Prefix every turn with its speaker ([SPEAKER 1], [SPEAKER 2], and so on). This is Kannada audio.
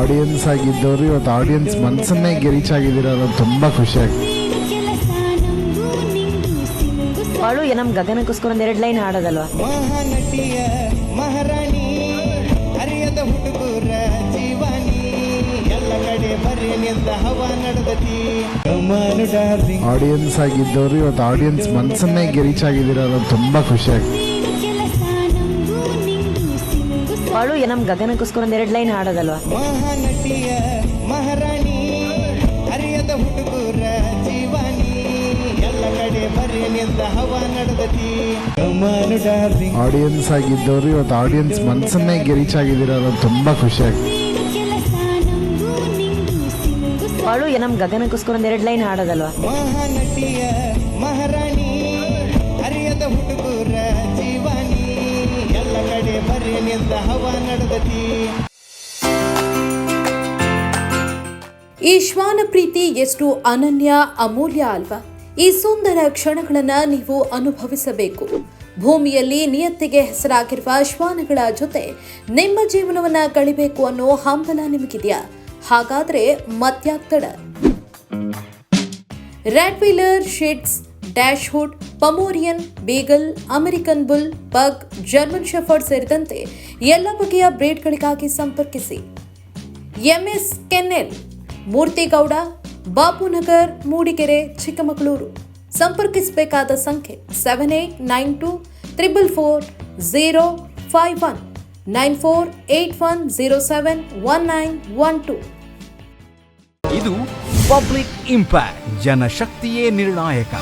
[SPEAKER 1] ಆಡಿಯನ್ಸ್ ಆಗಿದ್ದವರು ಇವತ್ತು ಆಡಿಯನ್ಸ್ ಮನಸ್ಸನ್ನೇ ಗೆರೀಚಾಗಿದ್ದೀರ ಅನ್ನೋದು ತುಂಬ ಖುಷಿ ಆಗ್ತದೆ
[SPEAKER 2] ಅವಳು ನಮ್ ಗಗನಕ್ಕೋಸ್ಕರ ಒಂದ್ ಎರಡು ಲೈನ್ ಹಾಡೋದಲ್ವಾ?
[SPEAKER 3] ಮಹಾನಟಿಯ ಮಹಾರಾಣಿ ಹರಿಯದ ಹುಡುಗರ ಜೀವನಿ ಎಲ್ಲ ಕಡೆ ಹವಾ ನಡೆದತಿ.
[SPEAKER 1] ಆಡಿಯನ್ಸ್ ಆಗಿದ್ದವರು ಇವತ್ತು ಆಡಿಯನ್ಸ್ ಮನಸ್ಸನ್ನೇ ಗೆರೀಚಾಗಿದ್ದೀರ ಅನ್ನೋದು ತುಂಬ ಖುಷಿ
[SPEAKER 2] ಅವಳು ನಮ್ ಗಗನಕ್ಕೋಸ್ಕರ ಒಂದ್ ಎರಡ್ ಲೈನ್ ಹಾಡೋದಲ್ವಾ?
[SPEAKER 3] ಮಹಾನಟಿಯ ಮಹಾರಾಣಿ ಹರಿಯದ ಹುಡುಗರ ಜೀವನಿ ಎಲ್ಲ ಕಡೆ ಬರ್ರಿ ನಿಂದ ಹವಾ ನಡೆದತಿ.
[SPEAKER 1] ಆಡಿಯನ್ಸ್ ಆಗಿದ್ದವರು ಇವತ್ತು ಆಡಿಯನ್ಸ್ ಮನಸ್ಸನ್ನೇ ಗೆರೀಚಾಗಿದ್ದೀರ ಅನ್ನೋದು ತುಂಬಾ ಖುಷಿ ಆಗ್ತದೆ
[SPEAKER 2] ಅವಳು ನಮ್ ಗಗನಕ್ಕೋಸ್ಕರ ಒಂದ್ ಎರಡ್ ಲೈನ್ ಹಾಡೋದಲ್ವಾ?
[SPEAKER 3] ಮಹಾನಟಿಯ ಮಹಾರಾಣಿ
[SPEAKER 4] ಈ ಶ್ವಾನ ಪ್ರೀತಿ ಎಷ್ಟು ಅನನ್ಯ, ಅಮೂಲ್ಯ ಅಲ್ವಾ? ಈ ಸುಂದರ ಕ್ಷಣಗಳನ್ನು ನೀವು ಅನುಭವಿಸಬೇಕು. ಭೂಮಿಯಲ್ಲಿ ನಿಯತ್ತಿಗೆ ಹೆಸರಾಗಿರುವ ಶ್ವಾನಗಳ ಜೊತೆ ನಿಮ್ಮ ಜೀವನವನ್ನ ಕಳಿಬೇಕು ಅನ್ನೋ ಹಂಬಲ ನಿಮಗಿದೆಯಾ? ಹಾಗಾದ್ರೆ ಮತ್ಯಾಗ್ತಡ rottweiler shih tzu dachshund Pomeranian, beagle, American bull, pug, German shepherd ಸೇರಿದಂತೆ ಎಲ್ಲ ಬಗೆಯ ಬ್ರೇಡ್ಗಳಿಗಾಗಿ ಸಂಪರ್ಕಿಸಿ. MS kennel, Murthigowda, Bapunagar, Mudigere, Chikkamagaluru. ಸಂಪರ್ಕಿಸಬೇಕಾದ ಸಂಖ್ಯೆ seven eight nine two triple four zero five one nine four eight one zero seven one nine one two
[SPEAKER 5] ಇದು ಪಬ್ಲಿಕ್ ಇಂಪ್ಯಾಕ್ಟ್, ಜನಶಕ್ತಿಯೇ ನಿರ್ಣಾಯಕ.